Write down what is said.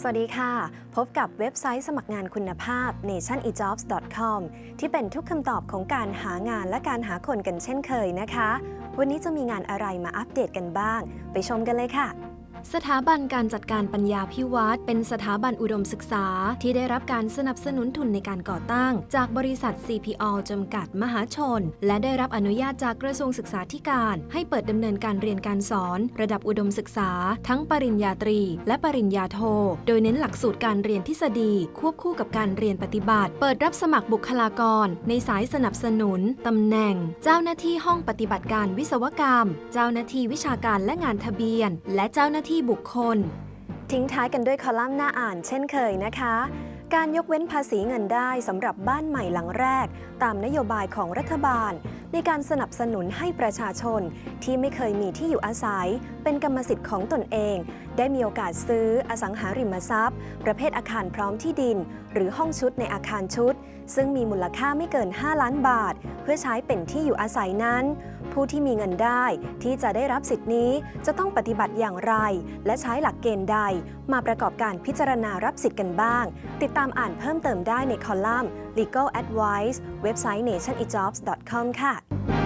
สวัสดีค่ะ พบกับเว็บไซต์สมัครงานคุณภาพ nationejobs.com ที่เป็นทุกคำตอบของการหางานและการหาคนกันเช่นเคยนะคะ วันนี้จะมีงานอะไรมาอัปเดตกันบ้าง ไปชมกันเลยค่ะ สถาบันการจัดการปัญญาพิวัตรเป็นสถาบันอุดมศึกษาที่ได้รับการสนับสนุนทุนในการก่อตั้ง จากบริษัท CPO จำกัดมหาชน และได้รับอนุญาตจากกระทรวงศึกษาธิการ ให้เปิดดำเนินการเรียนการสอน ระดับอุดมศึกษา ทั้งปริญญาตรี และปริญญาโท โดยเน้นหลักสูตรการเรียนทฤษฎี ควบคู่กับการเรียนปฏิบัติ เปิดรับสมัครบุคลากร ในสายสนับสนุนตำแหน่ง เจ้าหน้าที่ห้องปฏิบัติการวิศวกรรม เจ้าหน้าที่วิชาการและงานทะเบียน และเจ้าหน้าที่บุคคล ทิ้งท้ายกันด้วยคอลัมน์หน้าอ่านเช่นเคยนะคะ การยกเว้นภาษีเงินได้สำหรับบ้านใหม่หลังแรก ตามนโยบายของรัฐบาล ในการสนับสนุนให้ประชาชนที่ไม่เคยมีที่อยู่อาศัย เป็นกรรมสิทธิ์ของตนเอง ได้มีโอกาสซื้ออสังหาริมทรัพย์ ประเภทอาคารพร้อมที่ดิน หรือห้องชุดในอาคารชุด ซึ่งมีมูลค่าไม่เกิน 5 ล้านบาท เพื่อใช้เป็นที่อยู่อาศัยนั้น ผู้ที่มีเงินได้ที่จะได้รับสิทธินี้จะต้องปฏิบัติอย่างไร และใช้หลักเกณฑ์ใด มาประกอบการพิจารณารับสิทธิ์กันบ้าง ติดตามอ่านเพิ่มเติมได้ในคอลัมน์ Legal Advice เว็บไซต์ nationejobs.com ค่ะした。